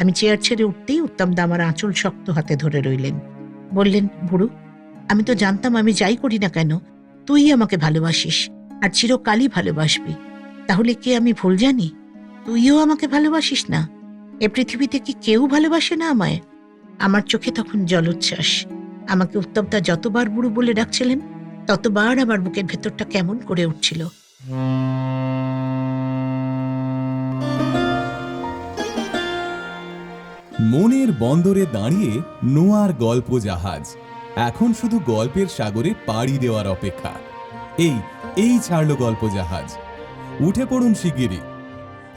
আমি চেয়ার ছেড়ে উঠতেই উত্তম দা আমার আঁচল শক্ত হাতে ধরে রইলেন। বললেন, বুড়ো, আমি তো জানতাম আমি যাই করি না কেন, তুই আমাকে ভালোবাসিস, আর চিরকালই ভালোবাসবি। তাহলে কি আমি ভুল জানি? তুইও আমাকে ভালোবাসিস না। এ পৃথিবীতে কি কেউ ভালোবাসে না আমায়? আমার চোখে তখন জলোচ্ছ্বাস। আমাকে উত্তমদা যতবার বুড়ো বলে ডাকছিলেন, ততবার আমার বুকের ভেতরটা কেমন করে উঠছিল। মনের বন্দরে দাঁড়িয়ে নোয়ার গল্প জাহাজ। এখন শুধু গল্পের সাগরে পাড়ি দেওয়ার অপেক্ষা। এই এই ছাড়লো গল্প জাহাজ। উঠে পড়ুন শিগগিরই।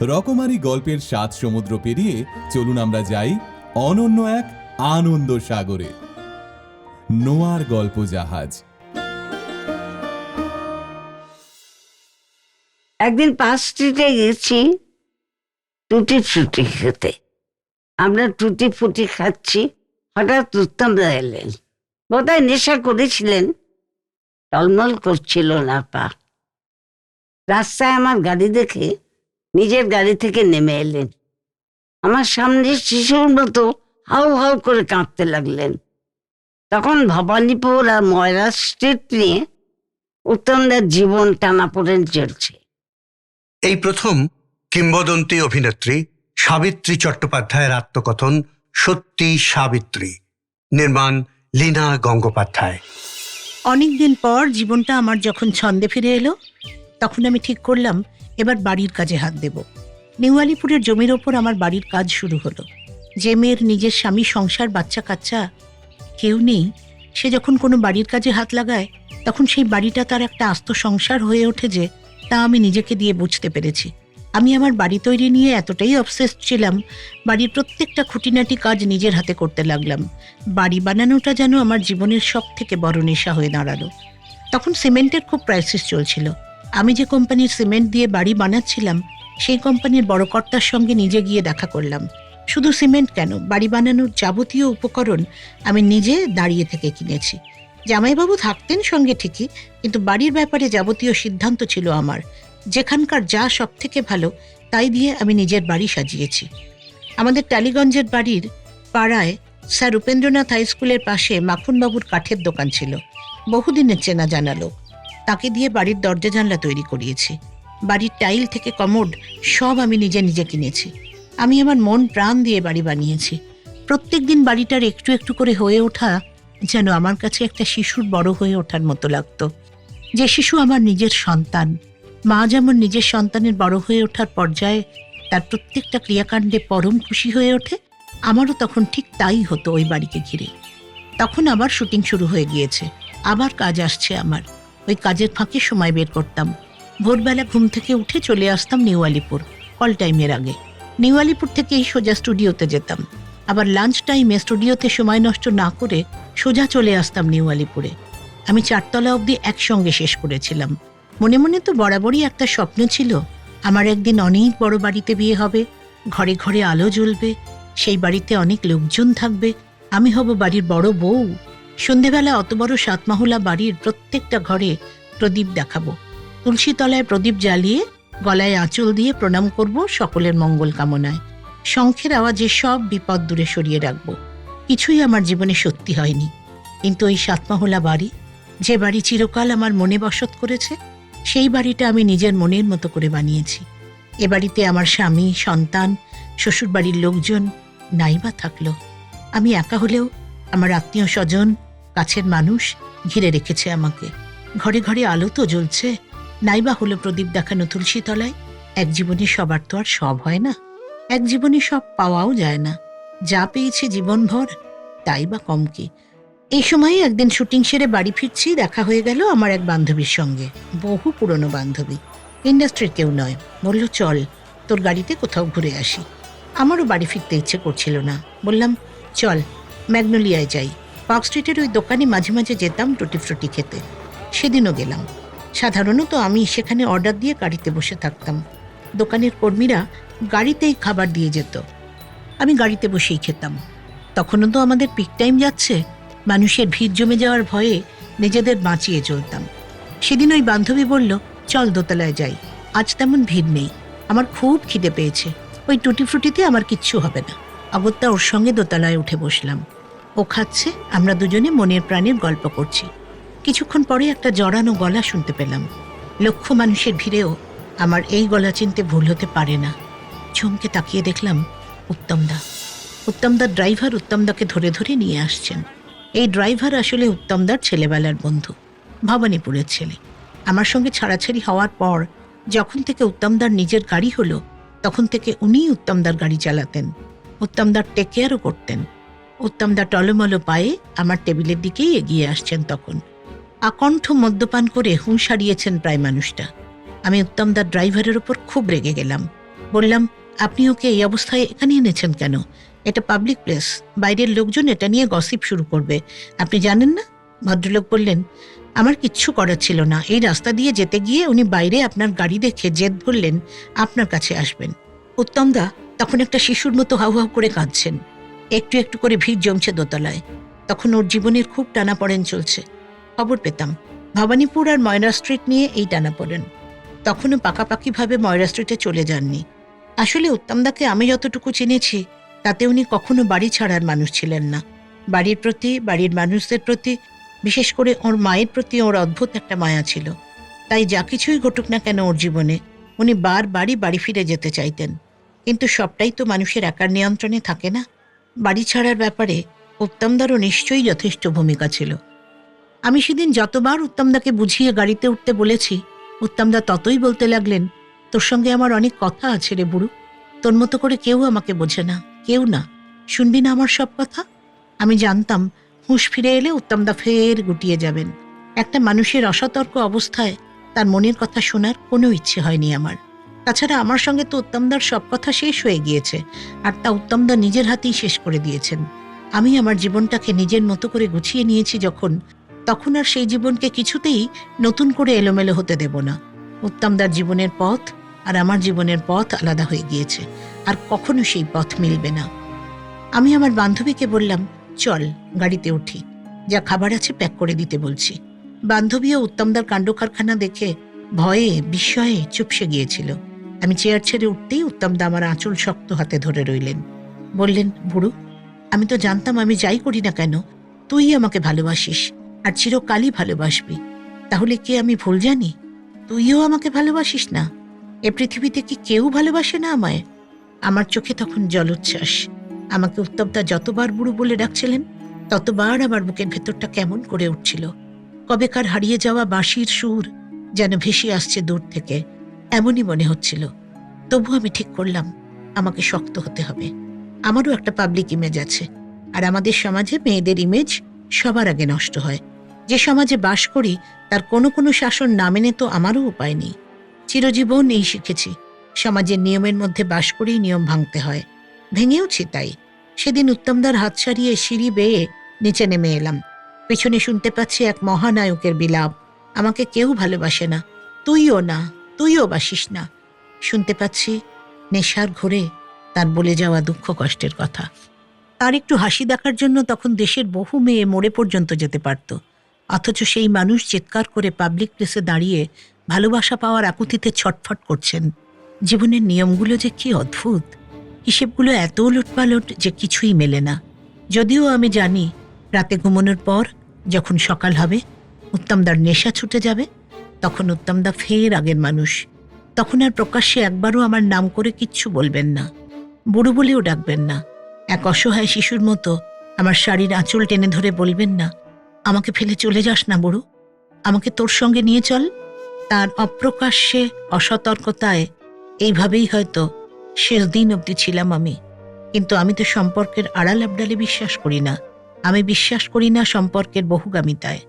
রকমারি গল্পের সাত সমুদ্র পেরিয়ে চলুন আমরা যাই অনন্য এক আনন্দ সাগরে। নোয়ার গল্প জাহাজ। একদিন পাঁচ স্ট্রিটে গেছি টুটি ফুটি খেতে। আমরা টুটি ফুটি খাচ্ছি, হঠাৎ উত্তম দা এলেন। বোধহয় নেশা করেছিলেন। টলমল করছিল না পা। রাস্তায় আমার গাড়ি দেখে নিজের গাড়ি থেকে নেমে এলেন। আমার সামনে শিশুর মতো হাউ হাউ করে কাঁদতে লাগলেন। তখন ভবানীপুর আর ময়রা স্ট্রিট নিয়ে উত্তমদার জীবন টানাপোড়েন চলছে। এই প্রথম কিংবদন্তি অভিনেত্রী সাবিত্রী চট্টোপাধ্যায়ের আত্মকথন সত্যি সাবিত্রী। নির্মাণ লীনা গঙ্গোপাধ্যায়। অনেকদিন পর জীবনটা আমার যখন ছন্দে ফিরে এলো, তখন আমি ঠিক করলাম, এবার বাড়ির কাজে হাত দেব। নিউ আলিপুরের জমির ওপর আমার বাড়ির কাজ শুরু হলো। যে মেয়ের নিজের স্বামী সংসার বাচ্চা কাচ্চা কেউ নেই, সে যখন কোনো বাড়ির কাজে হাত লাগায়, তখন সেই বাড়িটা তার একটা আস্ত সংসার হয়ে ওঠে যে, তা আমি নিজেকে দিয়ে বুঝতে পেরেছি। আমি আমার বাড়ি তৈরি নিয়ে এতটাই অবসেসড ছিলাম, বাড়ির প্রত্যেকটা খুঁটিনাটি কাজ নিজের হাতে করতে লাগলাম। বাড়ি বানানোটা যেন আমার জীবনের সব থেকে বড় নেশা হয়ে দাঁড়াল। তখন সিমেন্টের খুব ক্রাইসিস চলছিল। আমি যে কোম্পানির সিমেন্ট দিয়ে বাড়ি বানাচ্ছিলাম, সেই কোম্পানির বড় কর্তার সঙ্গে নিজে গিয়ে দেখা করলাম। শুধু সিমেন্ট কেন, বাড়ি বানানোর যাবতীয় উপকরণ আমি নিজে দাঁড়িয়ে থেকে কিনেছি। জামাইবাবু থাকতেন সঙ্গে ঠিকই, কিন্তু বাড়ির ব্যাপারে যাবতীয় সিদ্ধান্ত ছিল আমার। যেখানকার যা সব থেকে ভালো, তাই দিয়ে আমি নিজের বাড়ি সাজিয়েছি। আমাদের টালিগঞ্জের বাড়ির পাড়ায় স্যার উপেন্দ্রনাথ হাই স্কুলের পাশে মাখনবাবুর কাঠের দোকান ছিল। বহুদিনের চেনা জানা লোক। তাকে দিয়ে বাড়ির দরজা জানলা তৈরি করিয়েছি। বাড়ির টাইল থেকে কমোড সব আমি নিজে নিজে কিনেছি। আমি আমার মন প্রাণ দিয়ে বাড়ি বানিয়েছি। প্রত্যেক দিন বাড়িটার একটু একটু করে হয়ে ওঠা যেন আমার কাছে একটা শিশুর বড় হয়ে ওঠার মতো লাগতো। যে শিশু আমার নিজের সন্তান মা যেমন নিজের সন্তানের বড় হয়ে ওঠার পর্যায়ে তার প্রত্যেকটা ক্রিয়াকাণ্ডে পরম খুশি হয়ে ওঠে, আমারও তখন ঠিক তাই হতো ওই বাড়িকে ঘিরে। তখন আবার শুটিং শুরু হয়ে গিয়েছে, আবার কাজ আসছে আমার। ওই কাজের ফাঁকে সময় বের করতাম। ভোরবেলা ঘুম থেকে উঠে চলে আসতাম নিউ আলিপুর, কল টাইমের আগে। নিউ আলিপুর থেকেই সোজা স্টুডিওতে যেতাম। আবার লাঞ্চ টাইমে স্টুডিওতে সময় নষ্ট না করে সোজা চলে আসতাম নিউ আলিপুরে। আমি চারতলা অবধি একসঙ্গে শেষ করেছিলাম। মনে মনে তো বরাবরই একটা স্বপ্ন ছিল, আমার একদিন অনেক বড় বাড়িতে বিয়ে হবে, ঘরে ঘরে আলো জ্বলবে, সেই বাড়িতে অনেক লোকজন থাকবে, আমি হব বাড়ির বড় বউ। সন্ধেবেলা অত বড় সাতমাহলা বাড়ির প্রত্যেকটা ঘরে প্রদীপ দেখাবো। তুলসী তলায় প্রদীপ জ্বালিয়ে গলায় আঁচল দিয়ে প্রণাম করব সকলের মঙ্গল কামনায়। শঙ্খের আওয়াজে সব বিপদ দূরে সরিয়ে রাখব। কিছুই আমার জীবনে সত্যি হয়নি। কিন্তু ওই সাতমাহলা বাড়ি, যে বাড়ি চিরকাল আমার মনে বসত করেছে সেই বাড়িটা আমি নিজের মনের মতো করে বানিয়েছি। এ বাড়িতে আমার স্বামী, সন্তান শ্বশুর বাড়ির লোকজন, নাইবা থাকল। আমি একা হলেও আমার আত্মীয় স্বজন, কাছের মানুষ ঘিরে রেখেছে আমাকে। ঘরে ঘরে আলো তো জ্বলছে, নাইবা হলো প্রদীপ দেখানো তুলসী তলায়। এক জীবনে সবার তো আর সব হয় না। এক জীবনে সব পাওয়াও যায় না। যা পেয়েছে জীবনভর, তাই বা কম কি? এই সময়ে একদিন শুটিং সেরে বাড়ি ফিরছি, দেখা হয়ে গেল আমার এক বান্ধবীর সঙ্গে। বহু পুরনো বান্ধবী। ইন্ডাস্ট্রির কেউ নয়। বলল, চল, তোর গাড়িতে কোথাও ঘুরে আসি। আমারও বাড়ি ফিরতে ইচ্ছে করছিল না। বললাম, চল, ম্যাগনোলিয়ায় যাই। পার্ক স্ট্রিটের ওই দোকানে মাঝে মাঝে যেতাম টুটি ফ্রুটি খেতে। সেদিনও গেলাম। সাধারণত আমি সেখানে অর্ডার দিয়ে গাড়িতে বসে থাকতাম। দোকানের কর্মীরা গাড়িতেই খাবার দিয়ে যেত। আমি গাড়িতে বসেই খেতাম। তখনও তো আমাদের পিক টাইম যাচ্ছে। মানুষের ভিড় জমে যাওয়ার ভয়ে নিজেদের বাঁচিয়ে চলতাম। সেদিন ওই বান্ধবী বলল, চল দোতলায় যাই, আজ তেমন ভিড় নেই, আমার খুব খিদে পেয়েছে, ওই টুটি ফ্রুটিতে আমার কিচ্ছু হবে না। অগত্যা ওর সঙ্গে দোতলায় উঠে বসলাম। ও খাচ্ছে, আমরা দুজনে মনের প্রাণের গল্প করছি। কিছুক্ষণ পরে একটা জড়ানো গলা শুনতে পেলাম। লক্ষ মানুষের ভিড়েও আমার এই গলা চিনতে ভুল হতে পারে না। চমকে তাকিয়ে দেখলাম উত্তমদা। উত্তমদার ড্রাইভার উত্তমদাকে ধরে ধরে নিয়ে আসছেন। এই ড্রাইভার আসলে উত্তমদার ছেলেবেলার বন্ধু, ভবানীপুরের ছেলে। আমার সঙ্গে ছাড়াছাড়ি হওয়ার পর যখন থেকে উত্তমদার নিজের গাড়ি হলো, তখন থেকে উনিই উত্তমদার গাড়ি চালাতেন। উত্তমদার টেক কেয়ারও করতেন। উত্তমদা টলমলো পায়ে আমার টেবিলের দিকেই এগিয়ে আসছেন তখন। আকণ্ঠ মদ্যপান করে হুঁশ হারিয়েছেন প্রায় মানুষটা। আমি উত্তমদার ড্রাইভারের ওপর খুব রেগে গেলাম। বললাম, আপনি ওকে এই অবস্থায় এখানে এনেছেন কেন? এটা পাবলিক প্লেস বাইরের লোকজন এটা নিয়ে গসিপ শুরু করবে। আপনি জানেন না? ভদ্রলোক বললেন, আমার কিচ্ছু করার ছিল না। এই রাস্তা দিয়ে যেতে গিয়ে উনি বাইরে আপনার গাড়ি দেখে জেদ ধরলেন, আপনার কাছে আসবেন। উত্তমদা তখন একটা শিশুর মতো হাউ হাউ করে কাঁদছেন। একটু একটু করে ভিড় জমছে দোতলায়। তখন ওর জীবনের খুব টানাপড়েন চলছে। খবর পেতাম, ভবানীপুর আর ময়রা স্ট্রিট নিয়ে এই টানাপড়েন। তখনও পাকাপাকিভাবে ময়রা স্ট্রিটে চলে যাননি। আসলে উত্তমদাকে আমি যতটুকু চিনেছি তাতে উনি কখনো বাড়ি ছাড়ার মানুষ ছিলেন না। বাড়ির প্রতি, বাড়ির মানুষদের প্রতি, বিশেষ করে ওর মায়ের প্রতি ওর অদ্ভুত একটা মায়া ছিল। তাই যা কিছুই ঘটুক না কেন ওর জীবনে, উনি বারবারই বাড়ি ফিরে যেতে চাইতেন। কিন্তু সবটাই তো মানুষের একার নিয়ন্ত্রণে থাকে না। বাড়ি ছাড়ার ব্যাপারে উত্তমদারও নিশ্চয়ই যথেষ্ট ভূমিকা ছিল। আমি সেদিন যতবার উত্তমদাকে বুঝিয়ে গাড়িতে উঠতে বলেছি, উত্তমদা ততই বলতে লাগলেন, তোর সঙ্গে আমার অনেক কথা আছে রে বুড়ু। তোর মতো করে কেউ আমাকে বোঝে না। কেউ না। শুনবি না আমার সব কথা? আমি জানতাম হুঁশ ফিরে এলে উত্তমদা ফের গুটিয়ে যাবেন। একটা মানুষের অসতর্ক অবস্থায় তার মনের কথা শোনার কোনো ইচ্ছে হয়নি আমার। তাছাড়া আমার সঙ্গে তো উত্তমদার সব কথা শেষ হয়ে গিয়েছে, আর তা উত্তমদা নিজের হাতেই শেষ করে দিয়েছেন। আমি আমার জীবনটাকে নিজের মতো করে গুছিয়ে নিয়েছি যখন, তখন আর সেই জীবনকে কিছুতেই নতুন করে এলোমেলো হতে দেব না। উত্তমদার জীবনের পথ আর আমার জীবনের পথ আলাদা হয়ে গিয়েছে। আর কখনো সেই পথ মিলবে না। আমি আমার বান্ধবীকে বললাম, চল, গাড়িতে উঠি। যা খাবার আছে প্যাক করে দিতে বলছি। বান্ধবীও উত্তমদার কাণ্ড কারখানা দেখে ভয়ে, বিস্ময়ে চুপসে গিয়েছিল। আমি চেয়ার ছেড়ে উঠতেই উত্তমদা আমার আঁচল শক্ত হাতে ধরে রইলেন। বললেন, বুড়ু, আমি তো জানতাম আমি যাই করি না কেন, তুই আমাকে ভালোবাসিস, আর চিরকালই ভালোবাসবি। তাহলে কি আমি ভুল জানি? তুইও আমাকে ভালোবাসিস না? এ পৃথিবীতে কি কেউ ভালোবাসে না আমায়? আমার চোখে তখন জলোচ্ছ্বাস। আমাকে উত্তমদা যতবার বুড়ো বলে ডাকছিলেন, ততবার আমার বুকের ভেতরটা কেমন করে উঠছিল। কবেকার হারিয়ে যাওয়া বাঁশির সুর যেন ভেসে আসছে দূর থেকে, এমনই মনে হচ্ছিল। তবু আমি ঠিক করলাম, আমাকে শক্ত হতে হবে। আমারও একটা পাবলিক ইমেজ আছে, আর আমাদের সমাজে মেয়েদের ইমেজ সবার আগে নষ্ট হয়। যে সমাজে বাস করি, তার কোনো কোনো শাসন না মেনে তো আমারও উপায় নেই। চিরজীবন এই শিখেছি সমাজের নিয়মের মধ্যে বাস করেই নিয়ম ভাঙতে হয়। ভেঙেওছি তাই। সেদিন উত্তমদার হাত সারিয়ে সিঁড়ি বেয়ে নিচে নেমে এলাম। পেছনে শুনতে পাচ্ছি এক মহানায়কের বিলাপ। আমাকে কেউ ভালোবাসে না। তুইও না, তুইও বাসিস না। শুনতে পাচ্ছি নেশার ঘোরে তার বলে যাওয়া দুঃখ কষ্টের কথা। তার একটু হাসি দেখার জন্য তখন দেশের বহু মেয়ে মোড়ে পর্যন্ত যেতে পারত। অথচ সেই মানুষ চিৎকার করে পাবলিক প্লেসে দাঁড়িয়ে ভালোবাসা পাওয়ার আকুতিতে ছটফট করছেন। জীবনের নিয়মগুলো যে কি অদ্ভুত। হিসেবগুলো এত উলটপালট যে কিছুই মেলে না। যদিও আমি জানি, রাতে ঘুমানোর পর যখন সকাল হবে, উত্তমদার নেশা ছুটে যাবে, তখন উত্তমদা ফের আগের মানুষ। তখন আর প্রকাশ্যে একবারও আমার নাম করে কিচ্ছু বলবেন না। বুড়ো বলেও ডাকবেন না। এক অসহায় শিশুর মতো আমার শাড়ির আঁচল টেনে ধরে বলবেন না, আমাকে ফেলে চলে যাস না বুড়ো। আমাকে তোর সঙ্গে নিয়ে চল। তার অপ্রকাশ্যে অসতর্কতায় এইভাবেই হয়তো শেষ দিন অবধি ছিলাম আমি। কিন্তু আমি তো সম্পর্কের আড়াল আবডালে বিশ্বাস করি না। আমি বিশ্বাস করি না সম্পর্কের বহুগামিতায়।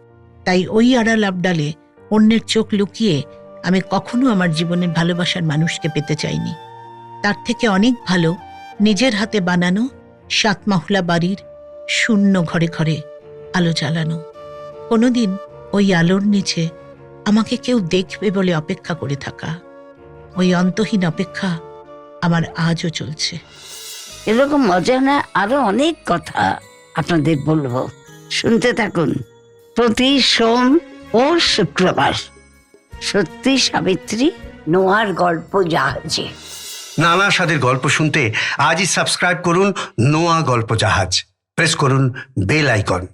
তাই ওই আড়াল আবডালে অন্যের চোখ লুকিয়ে আমি কখনো আমার জীবনের ভালোবাসার মানুষকে পেতে চাইনি। তার থেকে অনেক ভালো নিজের হাতে বানানো সাত মহলা বাড়ির শূন্য ঘরে ঘরে আলো জ্বালানো। কোনোদিন ওই আলোর নিচে আমাকে কেউ দেখবে বলে অপেক্ষা করে থাকা। ওই অন্তহীন অপেক্ষা আমার আজও চলছে। এরকম অজানা আরও অনেক কথা আপনাদের বলব। শুনতে থাকুন প্রতি সোম ও শুক্রবার। সত্যি সাবিত্রী নোয়ার গল্প জাহাজে। নানা স্বাদের গল্প শুনতে আজই সাবস্ক্রাইব করুন নোয়া গল্প জাহাজ। প্রেস করুন বেল আইকন।